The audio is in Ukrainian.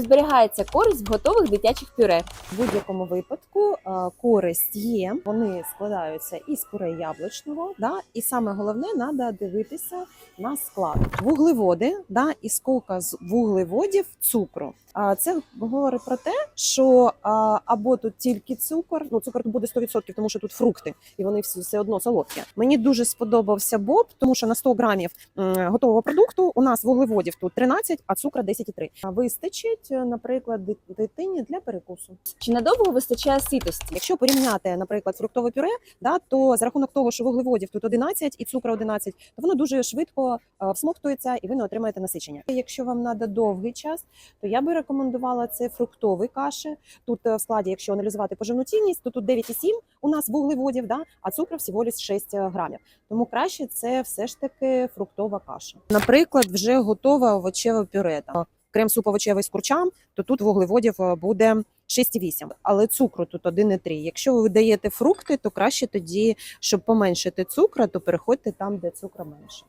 зберігається користь в готових дитячих пюре? В будь-якому випадку е, користь є. Вони складаються із пюре яблучного. Да? І саме головне, треба дивитися на склад. Вуглеводи, да? і скільки з вуглеводів цукру. А це говорить про те, що або тут тільки цукор, ну цукор тут буде 100%, тому що тут фрукти, і вони всі все одно солодкі. Мені дуже сподобався боб, тому що на 100 грамів готового продукту у нас вуглеводів тут 13, а цукра 10,3. А Вистачить, е, наприклад, дитині для перекусу. Чи надовго вистачає ситості? Якщо порівняти, наприклад, фруктове пюре, да, то за рахунок того, що вуглеводів тут 11 і цукру 11, то воно дуже швидко е, всмоктується і ви не отримаєте насичення. Якщо вам треба довгий час, то я би рекомендувала це фруктові каші. Тут е, в складі, якщо аналізувати поживну цінність, то тут 9,7 у нас вуглеводів, да, а цукру всього лише 6 грамів. Тому краще це все ж таки фруктова каша. Наприклад, вже готове овочеве пюре. Крем суп овочевий з курчам, то тут вуглеводів е, буде 6,8, але цукру тут 1,3. Якщо ви даєте фрукти, то краще тоді, щоб поменшити цукру, то переходьте там, де цукру менше.